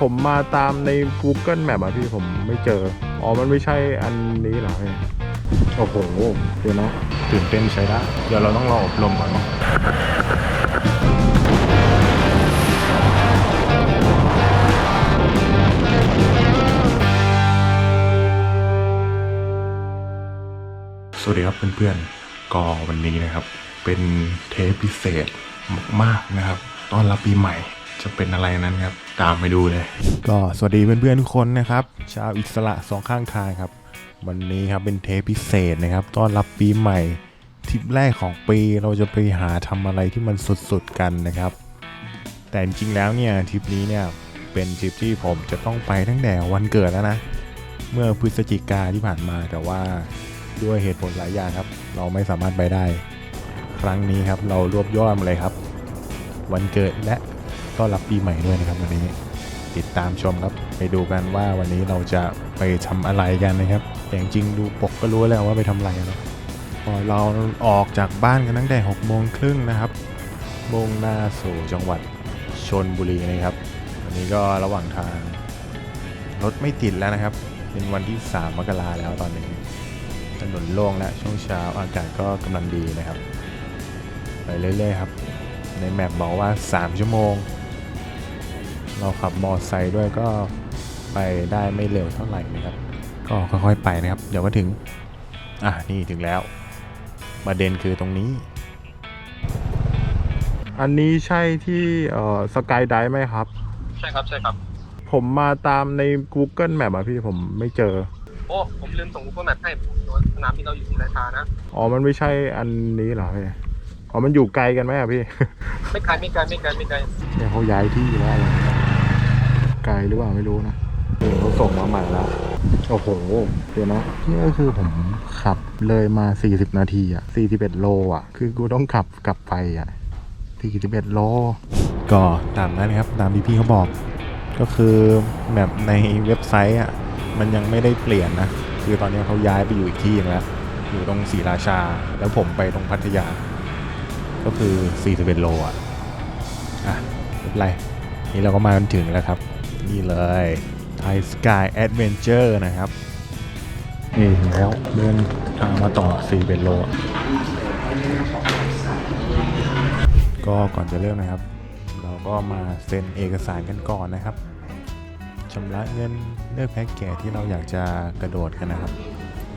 ผมมาตามใน Google Map อะพี่ผมไม่เจอ อ๋อ มันไม่ใช่อันนี้เหรอพี่โอ้โหเดี๋ยวนะตื่นเต้นใช้ได้เดี๋ยวเราต้องรออบรมก่อนเนอะสวัสดีครับเพื่อนๆ ก็วันนี้นะครับ เป็นเทปพิเศษมากๆนะครับต้อนรับปีใหม่ จะเป็นอะไรนั้นครับ ตามไปดูเลย ก็สวัสดีเพื่อนๆทุกคนนะครับ ชาวอิสระสองข้างทางครับ วันนี้ครับเป็นเทปพิเศษนะครับต้อนรับปีใหม่ทริปแรกของปีเราจะไปหาทำอะไรที่มันสุดๆกันนะครับ แต่จริงๆแล้วเนี่ยทริปนี้เนี่ยเป็นทริปที่ผมจะต้องไปตั้งแต่วันเกิดแล้วนะ เมื่อพฤศจิกาที่ผ่านมาแต่ว่าด้วยเหตุผลหลายอย่างครับ เราไม่สามารถไปได้ ครั้งนี้ครับเรารวบยอดมาเลยครับ วันเกิดและ ต้อนรับปีใหม่ด้วยนะครับวันนี้ติดตามชมครับ ไปดูกันว่าวันนี้เราจะไปทำอะไรกันนะครับแต่จริงดูปกก็รู้แล้วว่าไปทำอะไรนะพอเราออกจากบ้านกันตั้งแต่6กโมงครึ่งนะครับมุ่งหน้าสู่จังหวัดชนบุรีนะครับวันนี้ก็ระหว่างทางรถไม่ติดแล้วนะครับ เป็นวันที่ 3 มกราแล้วตอนนี้ถนนโล่งและช่วงเช้าอากาศก็กำลังดีนะครับ ไปเรื่อยๆครับ ในแมปบอกว่า 3 ชั่วโมง เราขับมอไซค์ด้วยก็ไปได้ไม่เร็วเท่าไหร่นะครับ ก็ค่อยๆไปนะครับ เดี๋ยวก็ถึง อะนี่ถึงแล้วประเด็นคือตรงนี้ อันนี้ใช่ที่เอ่อสกายไดไหมครับ ใช่ครับใช่ครับ ผมมาตามใน Google Map อะพี่ผมไม่เจอ โอ้ผมลืมส่ง Google Map ให้ผมโดนสนามที่เราอยู่ที่ราชานะ อ๋อ มันไม่ใช่อันนี้เหรอพี่ อ๋อ มันอยู่ไกลกันไหมอะพี่ ไม่ไกลไม่ไกลไม่ไกลไม่ไกลเนี่ยเขาย้ายที่แล้วอะ ไรไกลหรือเปล่าไม่รู้นะนี่เขาส่งมาใหม่แล้ว โอ้โห เดี๋ยวนะนี่ก็คือผมขับเลยมา 40 นาทีอะ 41 โลอะ คือกูต้องขับกลับไปอะ 41 โล ก็ตามนั้นครับ ตามที่พี่เขาบอก ก็คือแบบในเว็บไซต์อะ มันยังไม่ได้เปลี่ยนนะ คือตอนนี้เขาย้ายไปอยู่อีกที่หนึงแล้วอยู่ตรงศรีราชา แล้วผมไปตรงพัทยา ก็คือ 41 โลอะ อะไม่เป็นไร นี่เราก็มาถึงแล้วครับ นี่เลยไทยสกายแอดเวนเจอร์นะครับ นี่ถึงแล้วเดินทางมาต่อ4เป็นโล ก็ก่อนจะเริ่มนะครับ เราก็มาเซ็นเอกสารกันก่อนนะครับชำระเงินเลือกแพ็กเกจที่เราอยากจะกระโดดกันนะครับ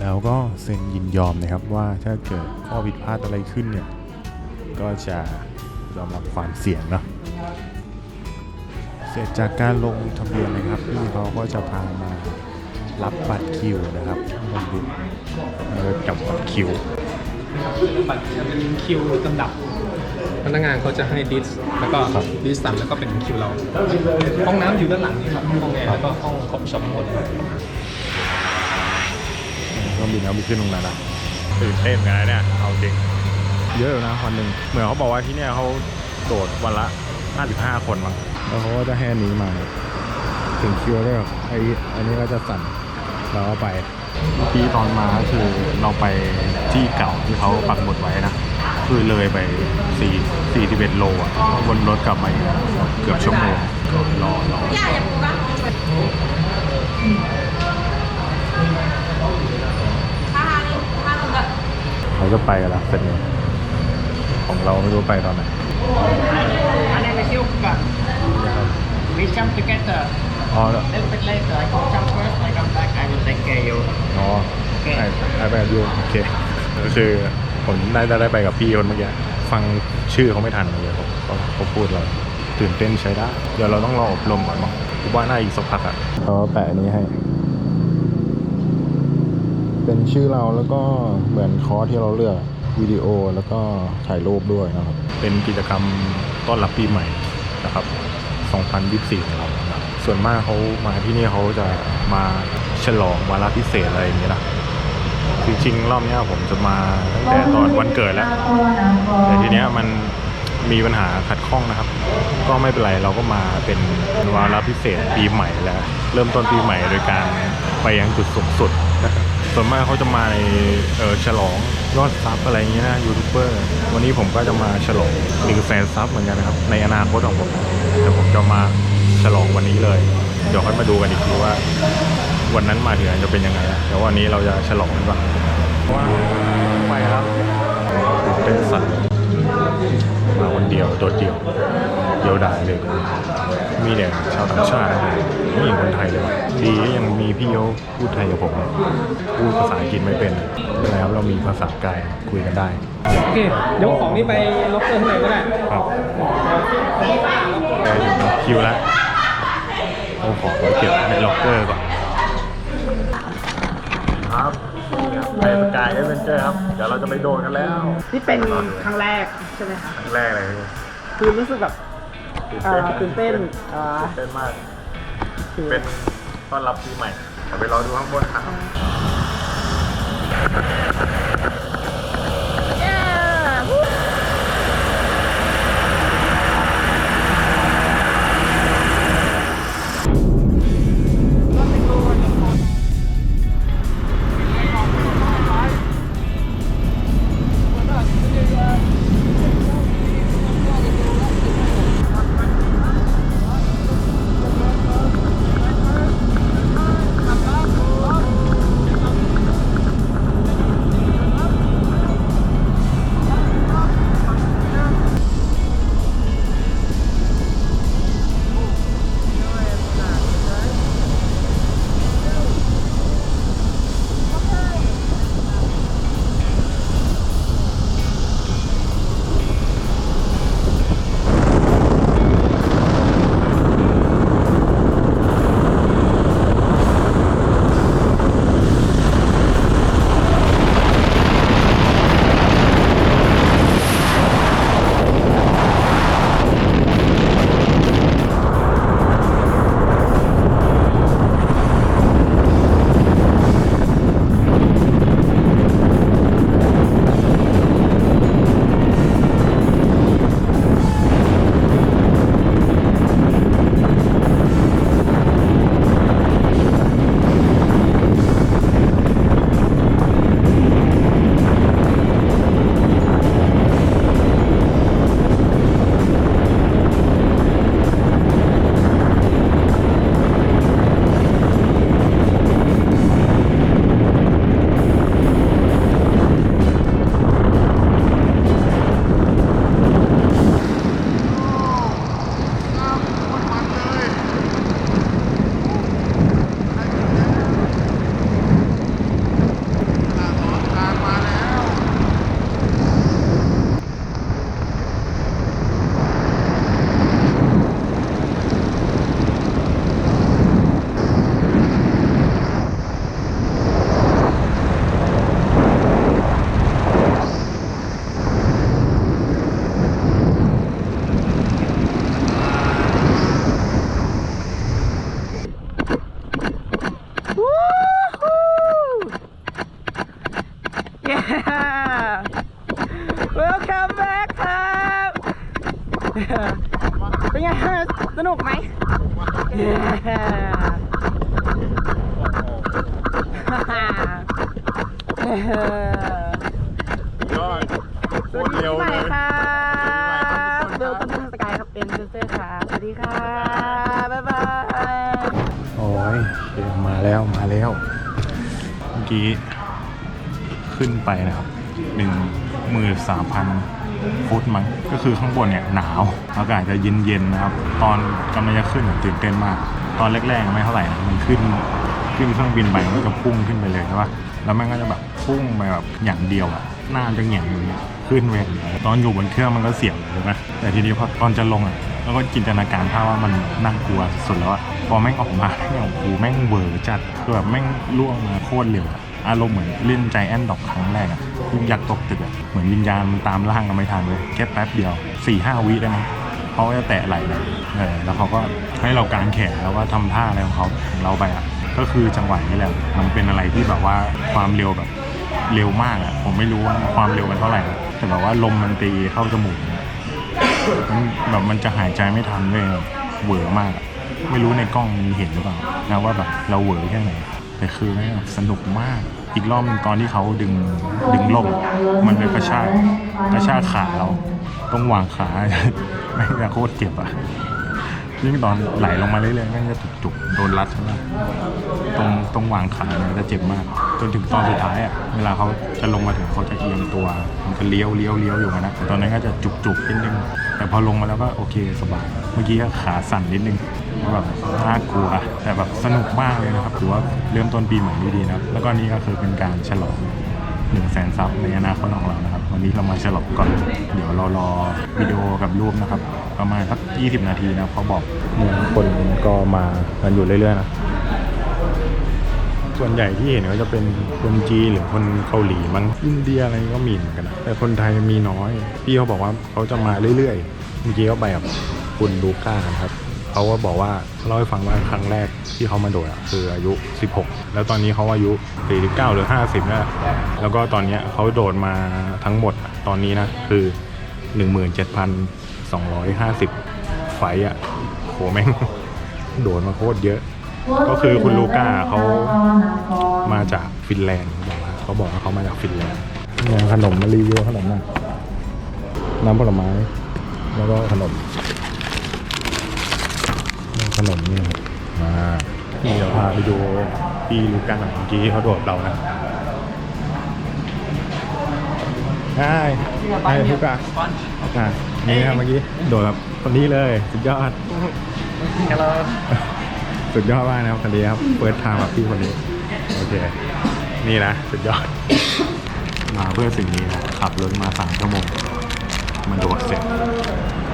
แล้วก็เซ็นยินยอมนะครับว่าถ้าเกิดข้อผิดพลาดอะไรขึ้นเนี่ย ก็จะยอมรับความเสี่ยงเนาะ เสร็จจากการลงทะเบียนนะครับพี่เขาก็จะพามารับบัตรคิวนะครับลงบินเออจับบัตรคิว บัตรจะเป็นคิวลำดับ พนักงานเขาจะให้ดิสแล้วก็ดิสต่ำแล้วก็เป็นคิวเรา ห้องน้ำอยู่ด้านหลังนี่ครับห้องแอร์แล้วก็ห้องคอมช็อปหมดเครื่องบินเขามีขึ้นตรงนั้นนะตื่นเต้นกันนะเนี่ยเอาจริง เยอะอยู่นะวันหนึ่งเหมือนเขาบอกว่าที่เนี่ยเขาโดดวันละ 55 คนมั้ง แล้วเขาก็จะให้อันนี้มา ถึงคิวแล้วแบบไอ้อันนี้ก็จะสั่นเราก็ไปที่ตอนมาก็คือเราไปที่เก่าที่เขาปักหมุดไว้นะ คือเลยไป4 41โลอะวนรถกลับมาอีกเกือบชั่วโมงก็รอรอเขาจะไปกันแล้วเสร็จเลยของเราไม่รู้ไปตอนไหน anh em siêu cả นี่ครับ we jump together อ๋อ little bit later I go jump first I come back I will take care of you อ๋อไอ้ไอ้ไปกับยูโอเคก็คือผมน่าจะได้ไปกับพี่คนเมื่อกี้ฟังชื่อเขาไม่ทันเลยเขาเขาเขาพูดเราตื่นเต้นใช้ได้ เดี๋ยวเราต้องรออบรมก่อนมั้งกูว่าน่าอีกสักพักอะเขาแปะอันนี้ให้ เป็นชื่อเราแล้วก็เหมือนคอร์สที่เราเลือกวิดีโอแล้วก็ถ่ายรูปด้วยนะครับ เป็นกิจกรรมต้อนรับปีใหม่นะครับ 2024 ของเราครับส่วนมากเขามาที่นี่เขาจะมาฉลองวาระพิเศษอะไรอย่างเงี้ยนะคือจริงๆรอบเนี้ยผมจะมาตั้งแต่ตอนวันเกิดแล้ว แต่ทีเนี้ยมันมีปัญหาขัดข้องนะครับ ก็ไม่เป็นไรเราก็มาเป็นวาระพิเศษปีใหม่แล้ว เริ่มต้นปีใหม่โดยการไปยังจุดสูงสุด ส่วนมากเขาจะมาในเออฉลองยอดซับอะไรเงี้ยนะยูทูบเบอร์วันนี้ผมก็จะมาฉลองหนึ่งแสนซับเหมือนกันนะครับ ในอนาคตของผม แต่ผมจะมาฉฉลองวันนี้เลย เดี๋ยวค่อยมาดูกันอีกทีว่า วันนั้นมาถึงจะเป็นยังไงนะแต่วันนี้เราจะฉลองกันก่อนว้าวไปแล้วตื่นเต้นสัตว์มาวันเดียวโดดเดี่ยวเดียวดายเลย มีแต่ชาวต่างชาตินะไม่มีคนไทยเลยดีที่ยังมีพี่โยพูดไทยกับผมพูดภาษาอังกฤษไม่เป็นไม่เป็นไรครับเรามีภาษากายคุยกันได้โอเคเดี๋ยวของนี้ไปล็อกเกอร์ข้างในก็ได้ครับได้ถึง คิวแล้วเอาของไว้เก็บในล็อกเกอร์ก่อนครับไปสกายเอเวนเจอร์ครับ เดี๋ยวเราจะไปโดนกันแล้วนี่เป็นครั้งแรกใช่ไหมคะครั้งแรกเลยคือรู้สึกแบบเอ่อตื่นเต้นเอ่อตื่นเต้นมากคือเป็นต้อนรับปีใหม่เดี๋ยวไปรอดูข้างบนครับ welcome back ครับ เป็นไงสนุกไหมเย้ยอดโคตรเร็วเลยครับเบลตันทัสกายครับ เป็นเซนเซอร์ครับสวัสดีค่ะ บ๊ายบาย โอ้ยเดี๋ยวมาแล้วมาแล้ว เมื่อกี้ ขึ้นไปนะครับ หนึ่งหมื่นสามพันฟุตมั้งก็คือข้างบนเนี่ยหนาวอากาศจะเย็นๆนะครับ ตอนกำลังจะขึ้นตื่นเต้นมาก ตอนแรกๆไม่เท่าไหร่นะมันขึ้นขึ้นเครื่องบินไปมันก็จะพุ่งขึ้นไปเลยใช่ปะแล้วมันก็จะแบบพุ่งไปแบบอย่างเดียวอะหน้าจะเหงี่ยงอย่างเงี้ยขึ้นเดียวตอนอยู่บนเครื่องมันก็เสี่ยงใช่ไหมแต่ทีนี้พอตอนจะลงอะแล้วก็จินตนาการภาพว่ามันน่ากลัวสุดแล้วอะพอแม่งออกมาแม่งโอ้โหแม่งเวอร์จัดคือแบบแม่งล่วงมาโคตรเร็วอะ อารมณ์เหมือนเล่นใจแอนดอกครั้งแรกอะที่ยักตกตึกอะเหมือนวิญญาณมันตามล่างกันไม่ทันเลยแค่แป๊บเดียว4ี่ห้าวิได้มั้งเขาจะแตะไหล่เราเออแล้วเขาก็ให้เรากางแขนแล้วก็ทำท่าอะไรของเขาของเราไปอะก็คือจังหวะนี้แหละมันเป็นอะไรที่แบบว่าความเร็วแบบเร็วมากอะผมไม่รู้ว่าความเร็วมันเท่าไหร่แต่แบบว่าลมมันตีเข้าจมูกมันแบบมันจะหายใจไม่ทันเลยเวอมากอะไม่รู้ในกล้องมันเห็นหรือเปล่านะว่าแบบเราเวอแค่ไหน แต่คือแม่งสนุกมาก อีกรอบหนึงตอนที่เขาดึงดึงล่มมันไปกระชากกระชากขาเราต้องวางขาไม่งจะโคตรเจ็บอะยิ่งตอนไหลลงมาเรื่อยๆแม่งจะจุกๆโดนรัดใช่ไหมตรงตรงวางขาเนี่ยจะเจ็บมาก จนถึงตอนสุดท้ายอะเวลาเขาจะลงมาถึงเขาจะเอียงตัว มันจะเลี้ยวเลี้ยวเลี้ยวอยู่นะแต่ตอนนั้นก็จะจุกๆนิดนึงแต่พอลงมาแล้วก็โอเคสบายเมื่อกี้ก็ขาสั่นนิดนึง แบบน่ากลัว แต่แบบสนุกมากเลยนะครับถือว่าเริ่มต้นปีใหม่ด้ดีนะครับแล้วก็นี่ก็คือเป็นการฉลองหนึ่งแสนซับในอนาคตของเรานะครับ วันนี้เรามาฉลองก่อน เดี๋ยวเรารอวิดีโอกับรูปนะครับ ประมาณสัก20 นาทีนะเขาบอกเนี่ยคนก็มากันอยู่เรื่อยๆนะ ส่วนใหญ่ที่เห็นก็จะเป็นคนจีนหรือคนเกาหลีมั้งอินเดียอะไรก็มีเหมือนกันนะแต่คนไทยมีน้อย พี่เขาบอกว่าเขาจะมาเรื่อยๆเมื่อกี้เขาไปกับคุณลูก้านะครับ เขาก็บอกว่าเล่าให้ฟังว่าครั้งแรกที่เขามาโดดอะคืออายุ 16 แล้วตอนนี้เขาอายุ 49 หรือ 50แล้วแล้วก็ตอนนี้เขาโดดมาทั้งหมดตอนนี้นะคือ 17,250 ไฟต์อะโหแม่งโดดมาโคตรเยอะ ก็คือคุณลูก้าเขามาจากฟินแลนด์เขาบอกว่าเขาบอกว่าเขามาจากฟินแลนด์นี่ขนมมารีวิวขนมหน่อยน้ำผลไม้แล้วก็ขนม นี่ยขนมนี่ครับมาพี่จะพาไปดูพี่ลูก้าเมื่อกี้เขาโดดเรานะใช่ใช่ลูก้าอะนี่ครับเมื่อกี้โดดแบบคนนี้เลยสุดยอด Hello สุดยอดมากนะครับคนนี้ครับเปิดทางมาพี่คนนี้โอเคนี่นะสุดยอด มาเพื่อสิ่งนี้นะขับรถมาสามชั่วโมงมันโดดเสร็จ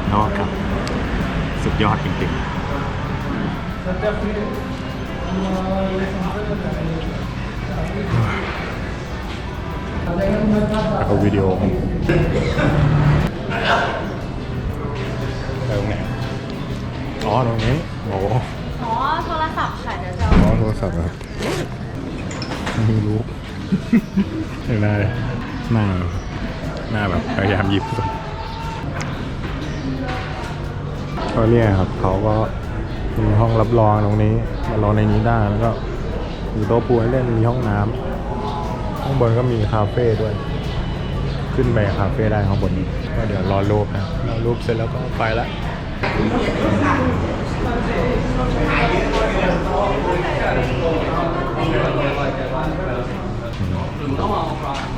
แล้วก็กลับสุดยอดจริงๆ เอาวิดีโอไปตรงไหนอ๋อตรงนี้โอ้โหอ๋อโทรศัพท์ค่ะเดี๋ยวจะน้องโทรศัพท์ครับไม่รู้หน้าหน้าหน้าแบบพยายามหยิบสุดก็เนี่ยครับเขาก็ มีห้องรับรองตรงนี้มารอในนี้ได้แล้วก็มีโต๊ะปูให้เล่นมีห้องน้ำข้างบนก็มีคาเฟ่ด้วย ขึ้นไปคาเฟ่ได้ข้างบนนี้ก็เดี๋ยวรอรูปนะรอรูปเสร็จแล้วก็ไปละคน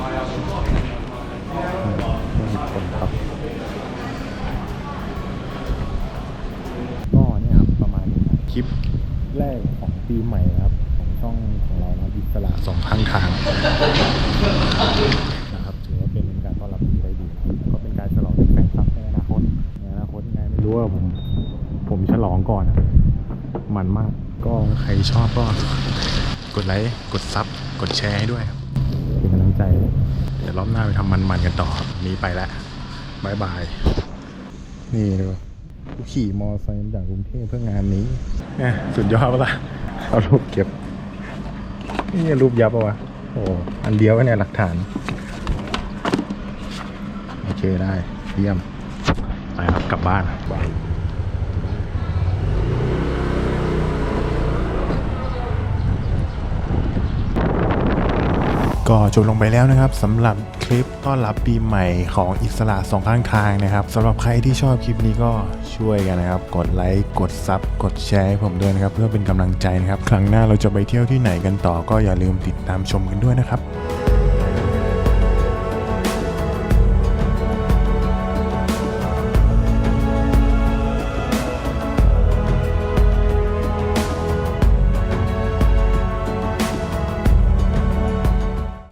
แรกของปีใหม่นะครับ ของช่องของเรานะอิสระสองข้างทางนะครับถือว่าเป็นการต้อนรับที่ได้ดีนะครับก็เป็นการฉลองเป็นแฟนคลับในอนาคตในอนาคตยังไงไม่รู้ว่าผมผมฉลองก่อนอะมันมากก็ใครชอบก็กดไลค์กดซับกดแชร์ให้ด้วยครับเป็นกำลังใจเดี๋ยวรอบหน้าไปทำมันๆกันต่อครับวันนี้ไปแล้วบายบาย นี่ดู กูขี่มอไซค์มาจากกรุงเทพเพื่องานนี้เนี่ยสุดยอดปะล่ะเอารูปเก็บ นี่รูปยับปะวะ โอ้อันเดียวก็เนี่ยหลักฐาน โอเคได้เยี่ยม ไปครับกลับบ้านบายก็จบลงไปแล้วนะครับสำหรับค ลิปต้อนรับปีใหม่ของอิสระสองข้างทางนะครับสำหรับใครที่ชอบคลิปนี้ก็ช่วยกันนะครับ กดไลค์กดซับกดแชร์ให้ผมด้วยนะครับเพื่อเป็นกำลังใจนะครับ ครั้งหน้าเราจะไปเที่ยวที่ไหนกันต่อก็อย่าลืมติดตามชมกันด้วยนะครับ